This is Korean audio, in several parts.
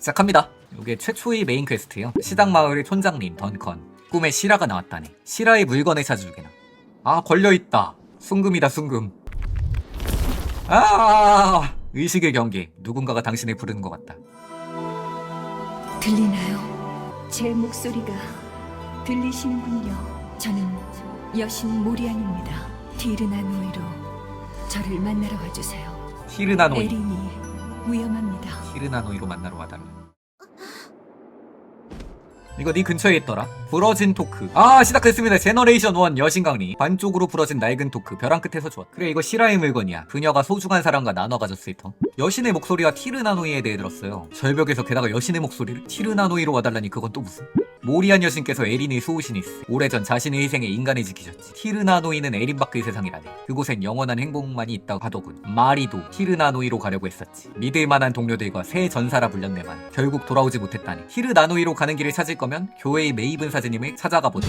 시작합니다. 이게 최초의 메인 퀘스트예요. 시당 마을의 촌장님 던컨 꿈에 시라가 나왔다네. 시라의 물건을 찾아주게나. 아 걸려 있다. 순금이다 순금. 아 의식의 경계. 누군가가 당신을 부르는 것 같다. 들리나요? 제 목소리가 들리시는군요. 저는 여신 모리안입니다. 디르나 노이로 저를 만나러 와주세요. 티르나노이. 에린이 위험합니다. 티르나노이로 만나러 와달라. 이거 네 근처에 있더라. 부러진 토크. 아 시작했습니다. 제너레이션 1 여신강리. 반쪽으로 부러진 낡은 토크. 벼랑 끝에서 좋아. 그래 이거 시라의 물건이야. 그녀가 소중한 사람과 나눠 가졌을 터. 여신의 목소리가 티르나노이에 대해 들었어요. 절벽에서 게다가 여신의 목소리를 티르나노이로 와달라니 그건 또 무슨? 모리안 여신께서 에린의 수호신이스. 오래전 자신의 희생에 인간을 지키셨지. 티르나노이는 에린 밖의 세상이라네. 그곳엔 영원한 행복만이 있다고 하더군. 마리도 티르나노이로 가려고 했었지. 믿을 만한 동료들과 새 전사라 불렸네만 결국 돌아오지 못했다니. 티르나노이로 가는 길을 찾을 거면 교회의 메이븐 사제님을 찾아가 보자.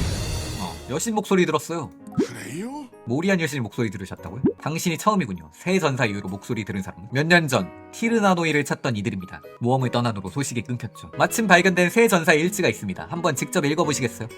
어, 여신 목소리 들었어요. 그래요? 모리안 여신 목소리 들으셨다고요? 당신이 처음이군요. 새 전사 이후로 목소리 들은 사람. 몇 년 전 티르나노이를 찾던 이들입니다. 모험을 떠난 후로 소식이 끊겼죠. 마침 발견된 새 전사의 일지가 있습니다. 한번 직접 읽어보시겠어요?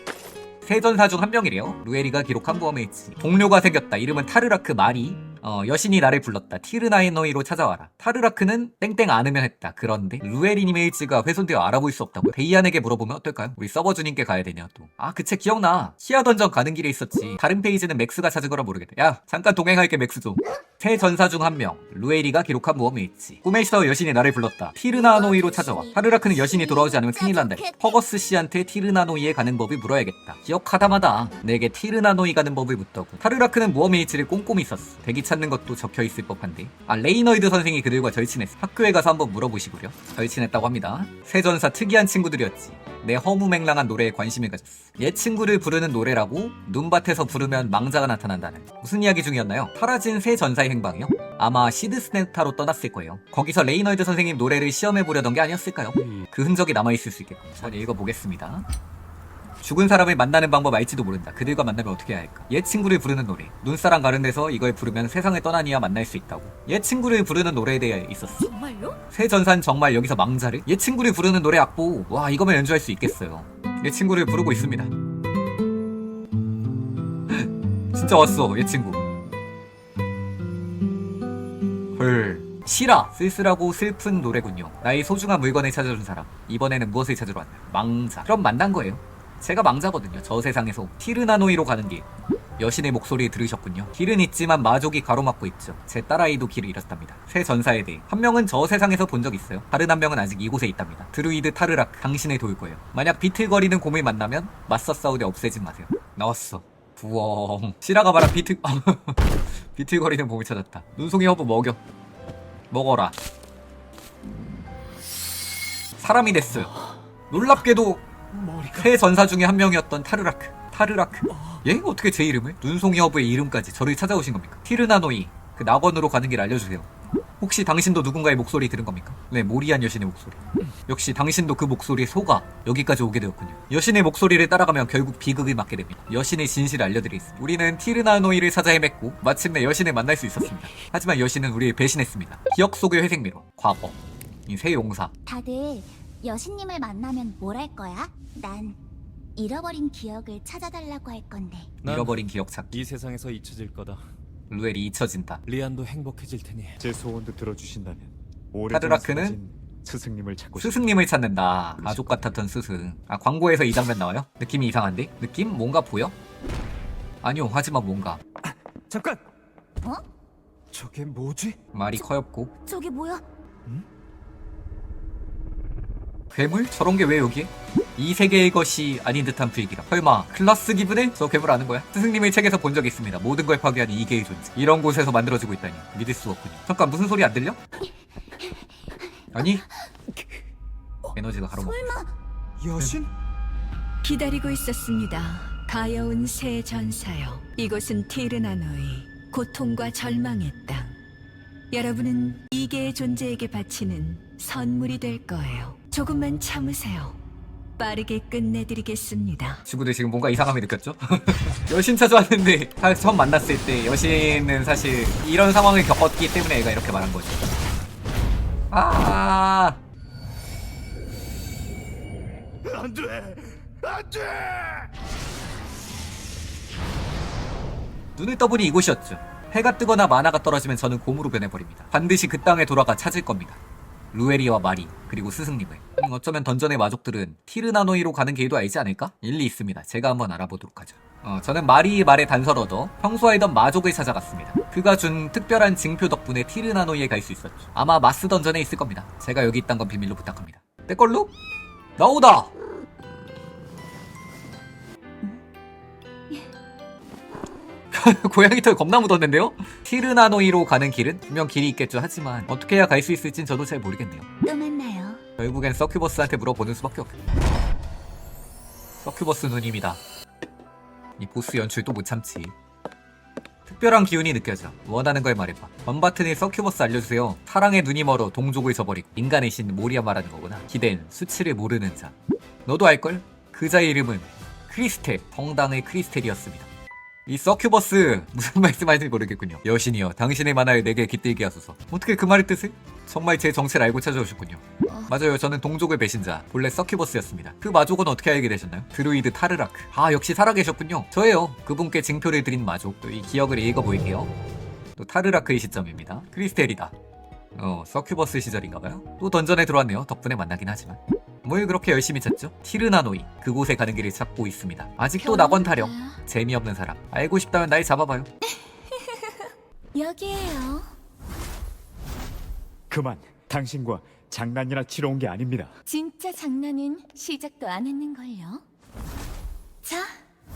새 전사 중 한 명이래요. 루에리가 기록한 모험의 일지. 동료가 생겼다. 이름은 타르라크 마리. 어, 여신이 나를 불렀다. 티르나이노이로 찾아와라. 타르라크는 땡땡 않으면 했다. 그런데 루에리님의 일지가 훼손되어 알아볼 수 없다고요? 데이안에게 물어보면 어떨까요? 우리 서버 주님께 가야 되냐 또. 아 그 책 기억나. 시야 던전 가는 길에 있었지. 다른 페이지는 맥스가 찾은 거라 모르겠다. 야 잠깐 동행할게 맥스 좀. 새 전사 중 한 명. 루에리가 기록한 모험의 일지. 꿈에서 여신이 나를 불렀다. 티르나노이로 찾아와. 타르라크는 여신이 돌아오지 않으면 큰일 난다. 퍼거스 씨한테 티르나노이에 가는 법을 물어야겠다. 기억하다마다 내게 티르나노이 가는 법을 묻더군. 타르라크는 모험의 일지를 꼼꼼히 썼어. 대기 찾는 것도 적혀 있을 법한데. 아 레이너이드 선생이 그들과 절친했어. 학교에 가서 한번 물어보시구려. 절친했다고 합니다. 새 전사 특이한 친구들이었지. 내 허무맹랑한 노래에 관심을 가졌어. 얘 친구를 부르는 노래라고 눈밭에서 부르면 망자가 나타난다는. 무슨 이야기 중이었나요? 사라진 새 전사의 행방이요? 아마 시드스네타로 떠났을 거예요. 거기서 레이너이드 선생님 노래를 시험해 보려던 게 아니었을까요? 그 흔적이 남아있을 수 있겠고. 전 읽어보겠습니다. 죽은 사람을 만나는 방법 알지도 모른다. 그들과 만나면 어떻게 해야 할까? 얘 친구를 부르는 노래. 눈사람 가른 데서 이걸 부르면 세상을 떠나니야 만날 수 있다고. 얘 친구를 부르는 노래에 대해 있었어. 정말요? 새 전산 정말 여기서 망자를? 얘 친구를 부르는 노래 악보. 와 이거면 연주할 수 있겠어요. 얘 친구를 부르고 있습니다. 진짜 왔어 얘 친구. 헐. 시라 쓸쓸하고 슬픈 노래군요. 나의 소중한 물건을 찾아준 사람. 이번에는 무엇을 찾으러 왔나요? 망자. 그럼 만난 거예요. 제가 망자거든요. 저 세상에서 티르나노이로 가는 길. 여신의 목소리 들으셨군요. 길은 있지만 마족이 가로막고 있죠. 제 딸아이도 길을 잃었답니다. 새 전사에 대해 한 명은 저 세상에서 본 적 있어요. 다른 한 명은 아직 이곳에 있답니다. 드루이드 타르락 당신을 도울 거예요. 만약 비틀거리는 곰을 만나면 맞서 싸우되 없애지 마세요. 나왔어. 부엉. 시라가 말한 비틀 비틀거리는 곰을 찾았다. 눈송이 허브 먹여. 먹어라. 사람이 됐어요. 놀랍게도 머리가 새 전사 중에 한 명이었던 타르라크. 타르라크. 얘 어떻게 제 이름을? 눈송이 허브의 이름까지 저를 찾아오신 겁니까? 티르나노이. 그 낙원으로 가는 길 알려주세요. 혹시 당신도 누군가의 목소리 들은 겁니까? 네, 모리안 여신의 목소리. 역시 당신도 그 목소리에 속아 여기까지 오게 되었군요. 여신의 목소리를 따라가면 결국 비극을 맞게 됩니다. 여신의 진실을 알려드리겠습니다. 우리는 티르나노이를 찾아 헤맸고 마침내 여신을 만날 수 있었습니다. 하지만 여신은 우리를 배신했습니다. 기억 속의 회생미로 과거. 이새 용사. 다들 여신님을 만나면 뭘 할 거야? 난 잃어버린 기억을 찾아달라고 할 건데. 난 잃어버린 기억 찾기. 이 세상에서 잊혀질 거다. 루엘이 잊혀진다. 리안도 행복해질 테니 제 소원도 들어주신다면 타르라크는 사라진 스승님을 찾고 싶 스승님을 찾는다. 가족 같았던 스승. 아, 광고에서 이 장면 나와요? 느낌이 이상한데? 느낌? 뭔가 보여? 아니요, 하지만 뭔가. 잠깐. 어? 저게 뭐지? 말이 커였고. 저게 뭐야? 괴물? 저런 게 왜 여기에? 이 세계의 것이 아닌 듯한 분위기다. 설마 클라스 기분에 저 괴물 아는 거야? 스승님의 책에서 본 적이 있습니다. 모든 걸 파괴하는 이계의 존재. 이런 곳에서 만들어지고 있다니 믿을 수 없군요. 잠깐 무슨 소리 안 들려? 아니? 에너지가 가로막고. 여신? 기다리고 있었습니다. 가여운 새 전사요. 이곳은 티르나노이, 고통과 절망의 땅. 여러분은 이계의 존재에게 바치는 선물이 될 거예요. 조금만 참으세요. 빠르게 끝내드리겠습니다. 친구들 지금 뭔가 이상함이 느꼈죠? 여신 찾아왔는데 사- 처음 만났을 때 여신은 사실 이런 상황을 겪었기 때문에 애가 이렇게 말한 거죠. 아 눈을 떠보니 이곳이었죠. 해가 뜨거나 만화가 떨어지면 저는 곰으로 변해버립니다. 반드시 그 땅에 돌아가 찾을 겁니다. 루에리와 마리 그리고 스승님을 음, 어쩌면 던전의 마족들은 티르나노이로 가는 길도 알지 않을까? 일리 있습니다. 제가 한번 알아보도록 하죠. 어, 저는 마리의 말에 단서를 얻어 평소 알던 마족을 찾아갔습니다. 그가 준 특별한 징표 덕분에 티르나노이에 갈 수 있었죠. 아마 마스 던전에 있을 겁니다. 제가 여기 있단 건 비밀로 부탁합니다. 내 걸로? 나오다! 고양이 털 겁나 묻었는데요? 티르나노이로 가는 길은 분명 길이 있겠죠. 하지만 어떻게 해야 갈 수 있을진 저도 잘 모르겠네요. 또 만나요. 결국엔 서큐버스한테 물어보는 수밖에 없겠 서큐버스 누님이다. 이 보스 연출 또못 참지. 특별한 기운이 느껴져. 원하는 걸 말해봐. 범바튼이 서큐버스 알려주세요. 사랑의 눈이 멀어 동족을 저버리고 인간의 신 모리아 말하는 거구나. 기댄 수치를 모르는 자. 너도 알걸? 그자의 이름은 크리스텔, 덩당의 크리스텔이었습니다. 이 서큐버스 무슨 말씀하시는지 모르겠군요. 여신이여, 당신의 만화에 내게 깃들게 하소서. 어떻게 그 말의 뜻을? 정말 제 정체를 알고 찾아오셨군요. 맞아요. 저는 동족의 배신자, 본래 서큐버스였습니다. 그 마족은 어떻게 알게 되셨나요? 드루이드 타르라크. 아, 역시 살아계셨군요. 저예요. 그분께 징표를 드린 마족. 또 이 기억을 읽어보일게요. 또 타르라크의 시점입니다. 크리스텔이다. 어, 서큐버스 시절인가봐요. 또 던전에 들어왔네요. 덕분에 만나긴 하지만. 뭘 그렇게 열심히 찾죠? 티르나노이. 그곳에 가는 길을 찾고 있습니다. 아직도 낙원 타령. 재미없는 사람. 알고 싶다면 날 잡아봐요. 여기에요. 그만. 당신과 장난이나 치러 온 게 아닙니다. 진짜 장난은 시작도 안 했는걸요. 자,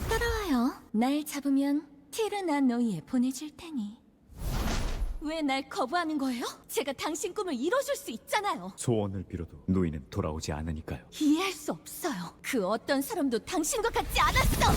따라와요. 날 잡으면 티르나 노이에 보내줄 테니. 왜 날 거부하는 거예요? 제가 당신 꿈을 이뤄줄 수 있잖아요. 소원을 빌어도 노인은 돌아오지 않으니까요. 이해할 수 없어요. 그 어떤 사람도 당신과 같지 않았어.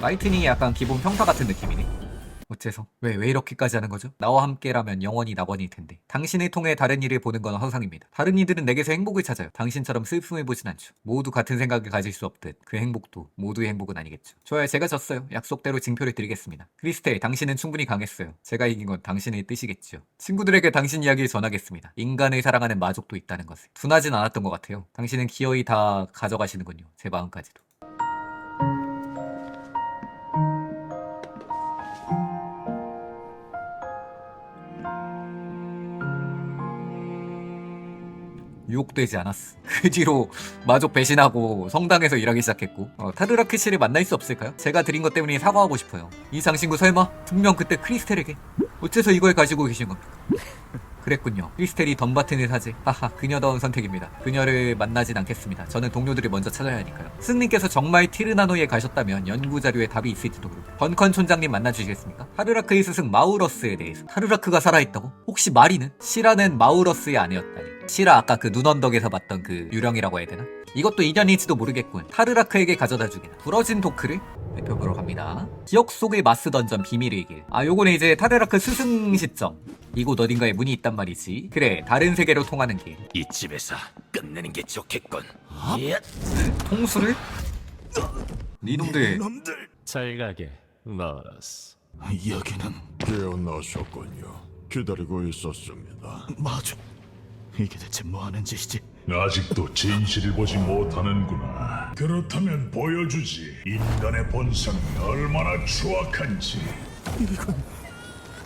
라이트닝이 약간 기본 평타 같은 느낌이네. 어째서? 왜, 왜 이렇게까지 하는 거죠? 나와 함께라면 영원히 낙원일 텐데. 당신을 통해 다른 이를 보는 건 허상입니다. 다른 이들은 내게서 행복을 찾아요. 당신처럼 슬픔을 보진 않죠. 모두 같은 생각을 가질 수 없듯 그 행복도 모두의 행복은 아니겠죠. 좋아요. 제가 졌어요. 약속대로 징표를 드리겠습니다. 크리스텔, 당신은 충분히 강했어요. 제가 이긴 건 당신의 뜻이겠죠. 친구들에게 당신 이야기를 전하겠습니다. 인간을 사랑하는 마족도 있다는 것을. 둔하진 않았던 것 같아요. 당신은 기어이 다 가져가시는군요. 제 마음까지도. 유혹되지 않았어. 그 뒤로 마족 배신하고 성당에서 일하기 시작했고 어, 타르라크 씨를 만날 수 없을까요? 제가 드린 것 때문에 사과하고 싶어요. 이 장신구 설마 분명 그때 크리스텔에게 어째서 이걸 가지고 계신 겁니까? 그랬군요. 크리스텔이 덤바튼을 사지. 하하, 그녀다운 선택입니다. 그녀를 만나진 않겠습니다. 저는 동료들을 먼저 찾아야 하니까요. 스님께서 정말 티르나노에 가셨다면 연구 자료에 답이 있을지도 모르고. 번컨 촌장님 만나주시겠습니까? 타르라크의 스승 마우러스에 대해서. 타르라크가 살아있다고? 혹시 마리는? 시라는 마우러스의 아내였다니. 시라 아까 그 눈언덕에서 봤던 그 유령이라고 해야 되나? 이것도 인연일지도 모르겠군. 타르라크에게 가져다 주긴. 부러진 토크를 살펴보러 갑니다. 기억 속의 마스 던전 비밀의 길. 아, 요거는 이제 타르라크 스승 시점. 이곳 어딘가에 문이 있단 말이지. 그래, 다른 세계로 통하는 길. 이 집에서 끝내는 게 좋겠군. 예, 통수를? 니놈들 놈들. 잘 가게, 마라스. 여기는 깨어나셨군요. 기다리고 있었습니다. 마주. 이게 대체 뭐 하는 짓이지? 아직도 진실을 보지 못하는구나. 그렇다면 보여주지. 인간의 본성이 얼마나 추악한지.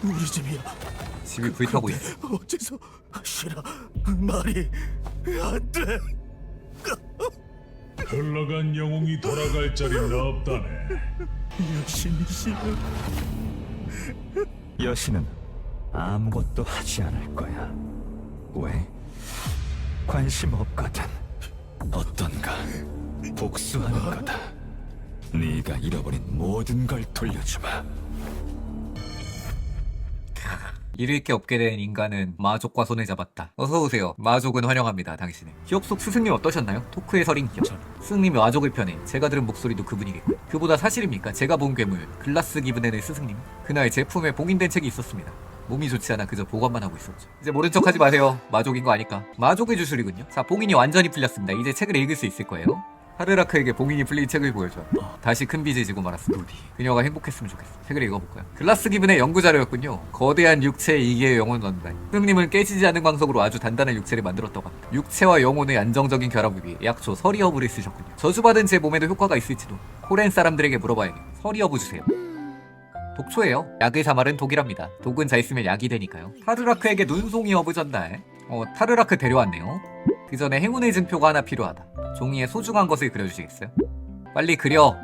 우리 집이야. 집이 불타고 있어. 어째서 싫어. 말이 안 돼. 흘러간 영웅이 돌아갈 자리는 없다네. 여신이시여. 여신은 아무것도 하지 않을 거야. 왜? 관심 없거든. 어떤가 복수하는 거다. 네가 잃어버린 모든 걸 돌려주마. 잃을 게 없게 된 인간은 마족과 손을 잡았다. 어서 오세요. 마족은 환영합니다, 당신을. 기억 속 스승님 어떠셨나요? 토크의 설인 기억. 스승님이 마족을 편해. 제가 들은 목소리도 그분이겠고. 그보다 사실입니까? 제가 본 괴물, 글라스 기브넨의 스승님. 그날 제품에 봉인된 책이 있었습니다. 몸이 좋지 않아 그저 보관만 하고 있었죠. 이제 모른 척 하지 마세요. 마족인 거 아니까. 마족의 주술이군요. 자, 봉인이 완전히 풀렸습니다. 이제 책을 읽을 수 있을 거예요. 하르라크에게 봉인이 풀린 책을 보여줘. 다시 큰 빚을 지고 말았어. 그녀가 행복했으면 좋겠어. 책을 읽어볼까요? 글라스 기분의 연구자료였군요. 거대한 육체 이기의 영혼 원단. 스승님은 깨지지 않는 광석으로 아주 단단한 육체를 만들었다고 합니다. 육체와 영혼의 안정적인 결합을 위해 약초 서리어부를 쓰셨군요. 저주받은 제 몸에도 효과가 있을지도. 코렌 사람들에게 물어봐야겠. 서리어부 주세요. 독초예요. 약의 사말은 독이랍니다. 독은 잘 쓰면 약이 되니까요. 타르라크에게 눈송이 어부 전달. 어, 타르라크 데려왔네요. 그 전에 행운의 증표가 하나 필요하다. 종이에 소중한 것을 그려주시겠어요? 빨리 그려.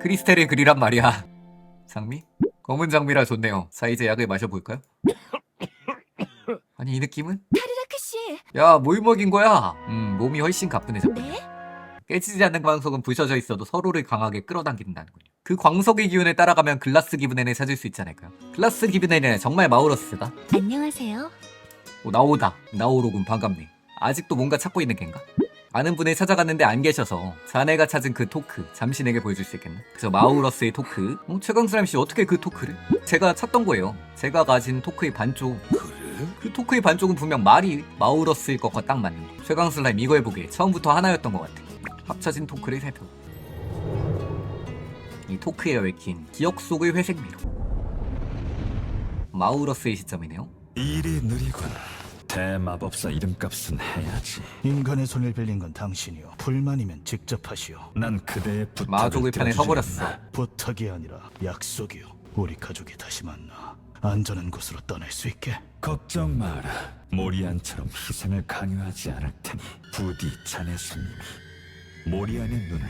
크리스텔을 그리란 말이야. 장미? 검은 장미라 좋네요. 자 이제 약을 마셔볼까요? 아니 이 느낌은? 타르라크 씨, 야 뭘 먹인 거야? 음 몸이 훨씬 가뿐해졌. 네? 깨지지 않는 광석은 부셔져 있어도 서로를 강하게 끌어당긴다는군요. 그 광석의 기운을 따라가면 글라스 기브넨을 찾을 수 있지 않을까요? 글라스 기브넨은 정말 마우러스다. 안녕하세요. 오, 나오다. 나오로군 반갑네. 아직도 뭔가 찾고 있는 겐가? 아는 분을 찾아갔는데 안 계셔서 자네가 찾은 그 토크 잠시 내게 보여줄 수 있겠나? 그저 마우러스의 토크. 어, 최강수람 씨 어떻게 그 토크를? 제가 찾던 거예요. 제가 가진 토크의 반쪽. 그래? 그 토크의 반쪽은 분명 말이 마우러스일 것과 딱 맞는 거. 최강슬라임 이거 해보게 처음부터 하나였던 것 같아. 합쳐진 토크를 살펴. 이 토크에 얽힌 기억 속의 회색 미로. 마우러스의 시점이네요. 일이 느리군. 대마법사 이름값은 해야지. 인간의 손을 빌린 건 당신이요. 불만이면 직접 하시오. 난 그대의 부탁을 마족의 편에 서버렸어. 않나. 부탁이 아니라 약속이요. 우리 가족이 다시 만나 안전한 곳으로 떠날 수 있게. 걱정 마라. 모리안처럼 희생을 강요하지 않을 테니 부디 자네 손님이 모리안의 눈을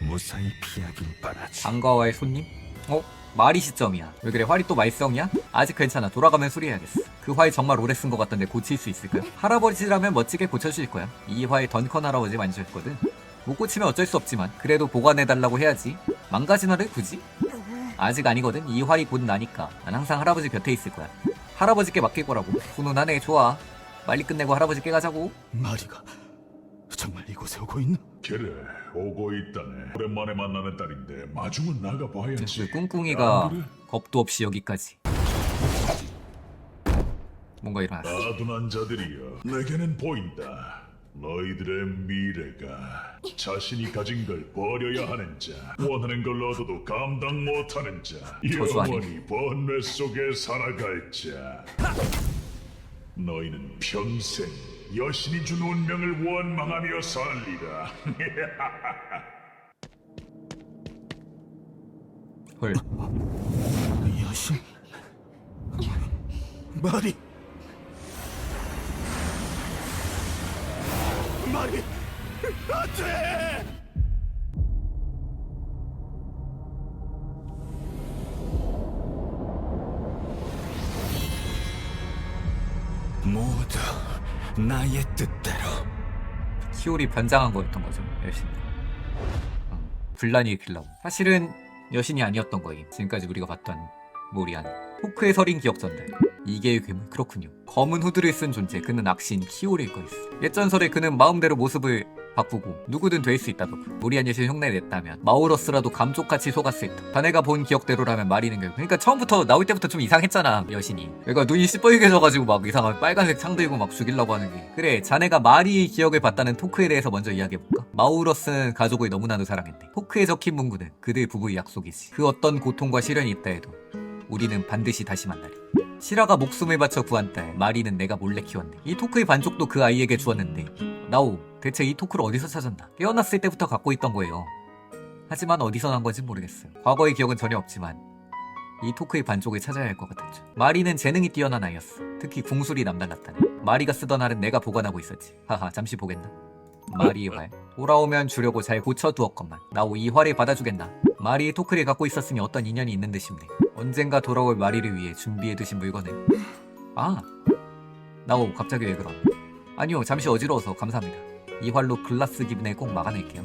무사히 피하길 바라지. 장가와의 손님? 어? 말이 시점이야. 왜 그래? 활이 또 말썽이야? 아직 괜찮아. 돌아가면 수리해야겠어. 그 활 정말 오래 쓴 것 같던데 고칠 수 있을까요? 할아버지라면 멋지게 고쳐주실 거야. 이 활 던컨 할아버지 만지셨거든. 못 고치면 어쩔 수 없지만 그래도 보관해달라고 해야지. 망가진 활을 굳이? 아직 아니거든. 이 활이 곧 나니까. 난 항상 할아버지 곁에 있을 거야. 할아버지께 맡길 거라고. 훈훈하네. 좋아. 빨리 끝내고 할아버지께 가자고. 마리가 정말 이곳에 오고 있나? 그래 오고 있다네 오랜만에 만나는 딸인데 마중은 나가봐야지 그 꿍꿍이가 안 그래? 겁도 없이 여기까지. 뭔가 일어났어. 아둔한 자들이여 내게는 보인다 너희들의 미래가 자신이 가진 걸 버려야 하는 자 원하는 걸 얻어도 감당 못하는 자 저주 아니- 영원히 번뇌 속에 살아갈 자 너희는 평생 여신이 준 운명을 원망하며 살리라. 헐. 여신. 마리. 마리 안돼 나의 뜻대로. 키올이 변장한 거였던 거죠 여신 어, 분란이 일으키려고 사실은 여신이 아니었던 거임. 지금까지 우리가 봤던 모리안. 호크의 서린 기억 전달 이계의 괴물 그렇군요. 검은 후드를 쓴 존재 그는 악신 키올일 거였어. 옛 전설에 그는 마음대로 모습을 바꾸고 누구든 될 수 있다더군. 모리안 여신 흉내 냈다면 마우러스라도 감쪽같이 속았을 듯. 자네가 본 기억대로라면 말이는 결국 그러니까 처음부터 나올 때부터 좀 이상했잖아 여신이. 그러니까 눈이 시뻘개져가지고 막 이상한 빨간색 창 들고 막 죽이려고 하는 게. 그래 자네가 마리의 기억을 봤다는 토크에 대해서 먼저 이야기해볼까? 마우러스는 가족을 너무나도 사랑했대. 토크에 적힌 문구는 그들 부부의 약속이지. 그 어떤 고통과 시련이 있다 해도 우리는 반드시 다시 만나리 시라가 목숨을 바쳐 구한 딸 마리는 내가 몰래 키웠네. 이 토크의 반쪽도 그 아이에게 주었는데 나오 대체 이 토크를 어디서 찾았나? 깨어났을 때부터 갖고 있던 거예요. 하지만 어디서 난 건지 모르겠어요 과거의 기억은 전혀 없지만 이 토크의 반쪽을 찾아야 할 것 같았죠. 마리는 재능이 뛰어난 아이였어. 특히 궁술이 남달랐다네. 마리가 쓰던 활은 내가 보관하고 있었지. 하하 잠시 보겠나? 마리의 활 돌아오면 주려고 잘 고쳐두었건만. 나오 이 활을 받아주겠나? 마리의 토크를 갖고 있었으니 어떤 인연이 있는 듯 싶네 언젠가 돌아올 마리를 위해 준비해두신 물건을. 아 나오 갑자기 왜 그럼 아니요 잠시 어지러워서 감사합니다. 이 활로 글라스 기분을 꼭 막아낼게요.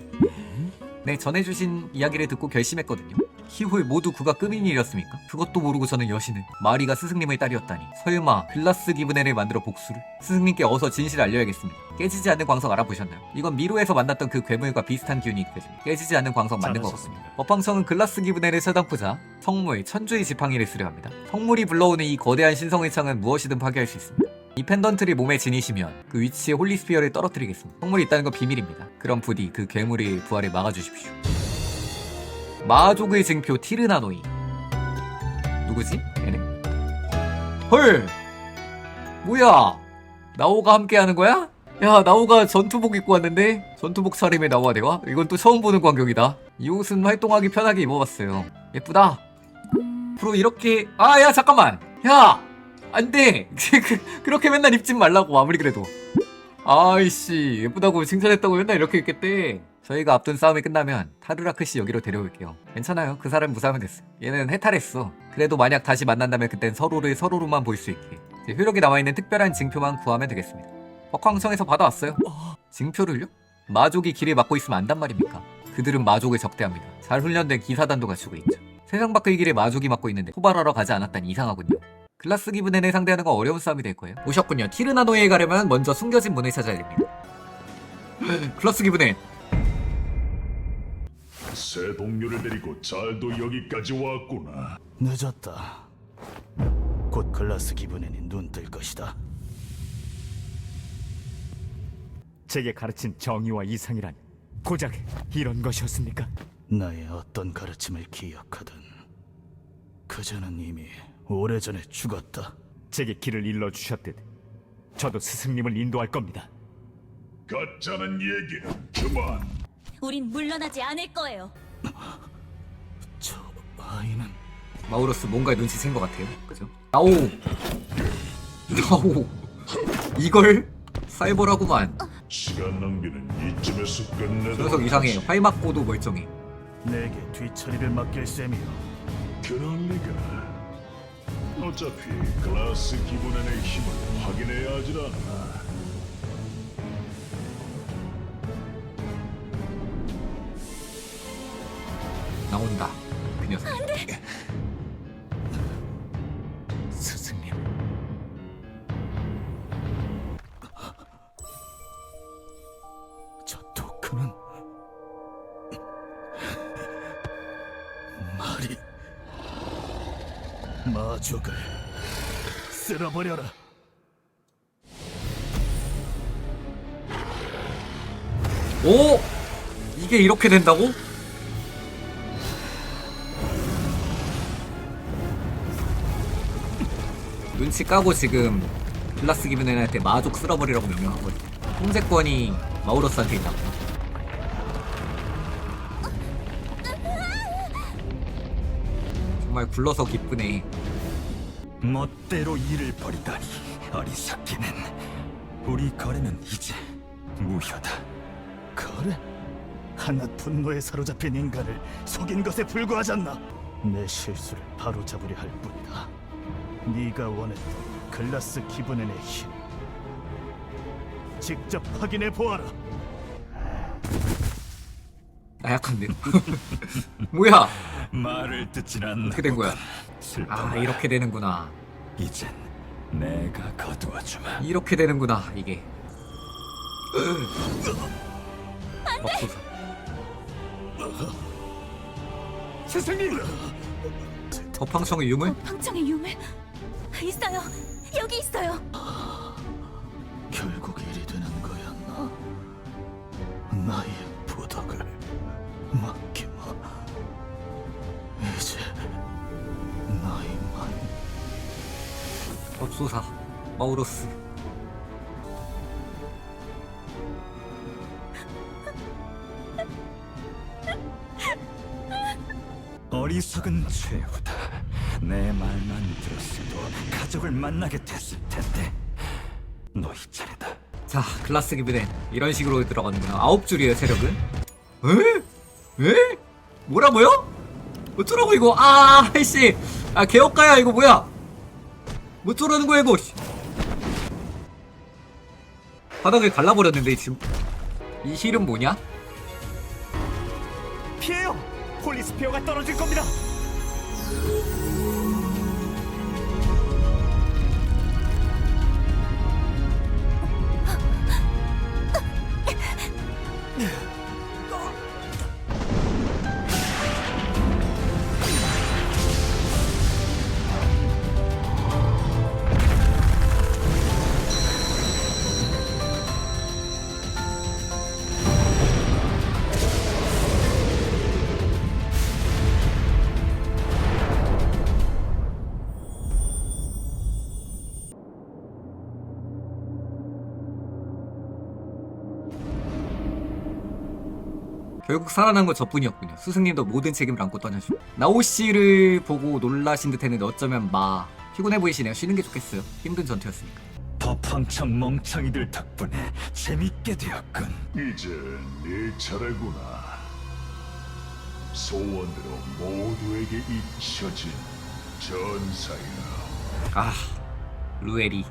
네 전해주신 이야기를 듣고 결심했거든요 희홀 모두 그가 끄민이었습니까? 그것도 모르고 저는 여신을 마리가 스승님의 딸이었다니 설마 글라스 기브네를 만들어 복수를? 스승님께 어서 진실을 알려야겠습니다 깨지지 않는 광석 알아보셨나요? 이건 미로에서 만났던 그 괴물과 비슷한 기운이 느껴집니다 깨지지 않는 광석 만든 것 같습니다 법황성은 글라스 기브네를 처단포자 성물, 천주의 지팡이를 쓰려 합니다 성물이 불러오는 이 거대한 신성의 창은 무엇이든 파괴할 수 있습니다 이 펜던트를 몸에 지니시면 그 위치에 홀리스피어를 떨어뜨리겠습니다. 성물이 있다는 건 비밀입니다. 그럼 부디 그 괴물의 부활을 막아주십시오. 마족의 증표 티르나노이. 누구지? 얘네? 헐! 뭐야? 나오가 함께 하는 거야? 야, 나오가 전투복 입고 왔는데? 전투복 차림의 나오가 내가? 이건 또 처음 보는 광경이다. 이 옷은 활동하기 편하게 입어봤어요. 예쁘다. 앞으로 이렇게, 아, 야, 잠깐만! 야! 안 돼! 그, 그렇게 맨날 입진 말라고, 아무리 그래도. 아이씨, 예쁘다고 칭찬했다고 맨날 이렇게 입겠대. 저희가 앞둔 싸움이 끝나면 타르라크 씨 여기로 데려올게요. 괜찮아요. 그 사람 무사하면 됐어. 얘는 해탈했어. 그래도 만약 다시 만난다면 그땐 서로를 서로로만 볼 수 있게. 이제 효력이 남아있는 특별한 징표만 구하면 되겠습니다. 벅황성에서 받아왔어요. 징표를요? 마족이 길을 막고 있으면 안단 말입니까? 그들은 마족을 적대합니다. 잘 훈련된 기사단도 갖추고 있죠. 세상 밖의 길에 마족이 막고 있는데 포발하러 가지 않았다니 이상하군요. 클라스 기분엔을 상대하는 건 어려운 싸움이 될 거예요. 오셨군요. 티르나노에 가려면 먼저 숨겨진 문을 찾아야 됩니다. 클라스 기분엔 새 동료를 데리고 잘도 여기까지 왔구나. 늦었다. 곧 클라스 기분에니 눈뜰 것이다. 제게 가르친 정의와 이상이란 고작 이런 것이었습니까? 나의 어떤 가르침을 기억하든 그자는 이미 오래전에 죽었다. 제게 길을 일러 주셨듯 저도 스승님을 인도할 겁니다. 가짜는 얘기는 그만. 우린 물러나지 않을 거예요. 저 아이는 마우로스 뭔가 눈치 챈 것 같아요. 그죠? 나오! 나오! 이걸? 사이버라구만. 시간 낭비는 이쯤에서 끝내도록 저 녀석 이상해. 하지. 활 맞고도 멀쩡해. 내게 뒤처리를 맡길 셈이요. 그럴 리가. 어차피 클라스 기본엔의 힘을 확인해야 하질 않나. 나온다. 그 녀석. 스승님. 저 토크는 말이 마족을 쓸어버려라. 오! 이게 이렇게 된다고? 눈치 까고 지금 기분에 할때 마족 쓸어버리라고 명령한 거지. 통제권이 마우로스한테 있다. 정말 굴러서 기쁘네. 멋대로 일을 벌이다니 어리석기는 우리 거래는 이제 무효다. 거래? 하나 분노에 사로잡힌 인간을 속인 것에 불과하잖나. 내 실수를 바로잡으려 할 뿐이다. 네가 원했던 클라스 기분엔의 힘. 직접 확인해 보아라. 나약한데. 뭐야? 말을 듣진 않나. 어떻게 된 거야? 슬퍼. 아 이렇게 되는구나. 이젠 내가 거두어 주마. 이렇게 되는구나 이게. 맙소사. 스승님. 법황성의 유물? 방청의 유물 있어요. 여기 있어요. 결국 일이 되는 거였나? 나의 부덕을 맡기마. 이제 나이만 법소사 마우로스 어리석은 최후다. 내 말만 들었어도 가족을 만나게 됐을 텐데. 너희 차례다. 자 클라스 기브는 이런 식으로 들어가는구나 아홉 줄이에요 세력은 에? 에? 뭐라고요? 어쩌라고 이거 아 아이씨 아 개업가야 이거 뭐야 뭐 어쩌라는 거야 이거 씨. 바닥을 갈라버렸는데 지금 이 힐은 뭐냐? 피해요. 폴리스피어가 떨어질 겁니다. 결국 살아난 건 저뿐이었군요. 스승님도 모든 책임을 안고 떠나시고 나오 씨를 보고 놀라신 듯했는데 어쩌면 마 피곤해 보이시네요. 쉬는 게 좋겠어요. 힘든 전투였으니까. 법황청 멍청이들 덕분에 재밌게 되었군. 이제 네 차례구나. 소원대로 모두에게 잊혀진 전사야. 아 루엘이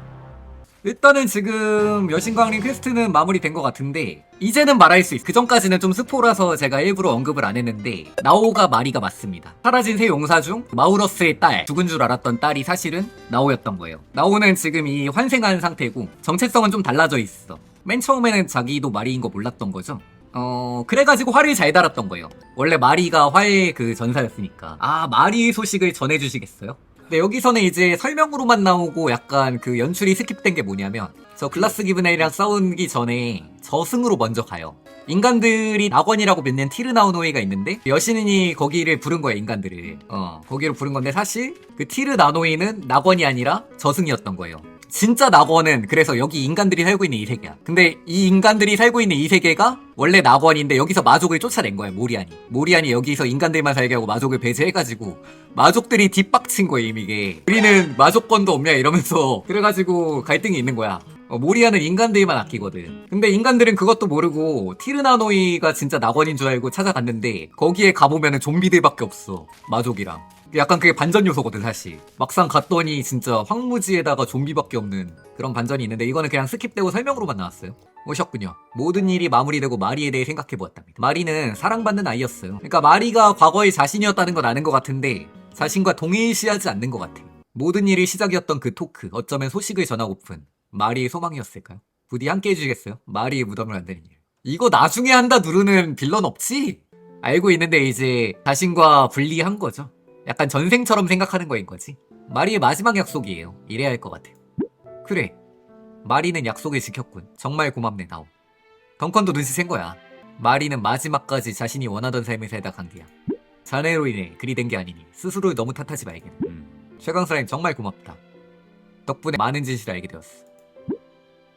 일단은 지금 여신광림 퀘스트는 마무리된 것 같은데 이제는 말할 수 있어 그 전까지는 좀 스포라서 제가 일부러 언급을 안 했는데 나오가 마리가 맞습니다. 사라진 새 용사 중 마우러스의 딸 죽은 줄 알았던 딸이 사실은 나오였던 거예요. 나오는 지금 이 환생한 상태고 정체성은 좀 달라져 있어. 맨 처음에는 자기도 마리인 거 몰랐던 거죠? 어 그래가지고 활을 잘 달았던 거예요. 원래 마리가 활 그 전사였으니까. 아 마리 소식을 전해주시겠어요? 근데 여기서는 이제 설명으로만 나오고 약간 그 연출이 스킵된 게 뭐냐면 저 글라스 기브네이랑 싸우기 전에 저승으로 먼저 가요. 인간들이 낙원이라고 맺는 티르나우노이가 있는데 여신이 거기를 부른 거예요 인간들을 어 거기를 부른 건데 사실 그 티르나노이는 낙원이 아니라 저승이었던 거예요 진짜 낙원은 그래서 여기 인간들이 살고 있는 이 세계야 근데 이 인간들이 살고 있는 이 세계가 원래 낙원인데 여기서 마족을 쫓아낸 거야 모리안이 모리안이 여기서 인간들만 살게 하고 마족을 배제해가지고 마족들이 뒷박친 거예요 이미 이게 우리는 마족권도 없냐 이러면서 그래가지고 갈등이 있는 거야 어, 모리아는 인간들만 아끼거든. 근데 인간들은 그것도 모르고 티르나노이가 진짜 낙원인 줄 알고 찾아갔는데 거기에 가보면은 좀비들밖에 없어. 마족이랑. 약간 그게 반전 요소거든 사실. 막상 갔더니 진짜 황무지에다가 좀비밖에 없는 그런 반전이 있는데 이거는 그냥 스킵되고 설명으로만 나왔어요. 오셨군요. 모든 일이 마무리되고 마리에 대해 생각해 보았답니다. 마리는 사랑받는 아이였어요. 그러니까 마리가 과거의 자신이었다는 건 아는 것 같은데 자신과 동일시하지 않는 것 같아. 모든 일이 시작이었던 그 토크, 어쩌면 소식을 전하고픈 마리의 소망이었을까요? 부디 함께 해주시겠어요? 마리의 무덤을 만드는 일. 이거 나중에 한다 누르는 빌런 없지? 알고 있는데 이제 자신과 분리한 거죠. 약간 전생처럼 생각하는 거인 거지. 마리의 마지막 약속이에요. 이래야 할 것 같아요. 그래. 마리는 약속을 지켰군. 정말 고맙네, 나오. 덩컨도 눈치 챈 거야. 마리는 마지막까지 자신이 원하던 삶을 살다 간 뒤야. 자네로 인해 그리 된 게 아니니 스스로를 너무 탓하지 말게. 음. 최강사님 정말 고맙다. 덕분에 많은 진실을 알게 되었어.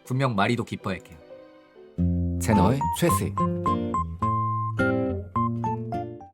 분명 마리도 기뻐할게요. 채널 최스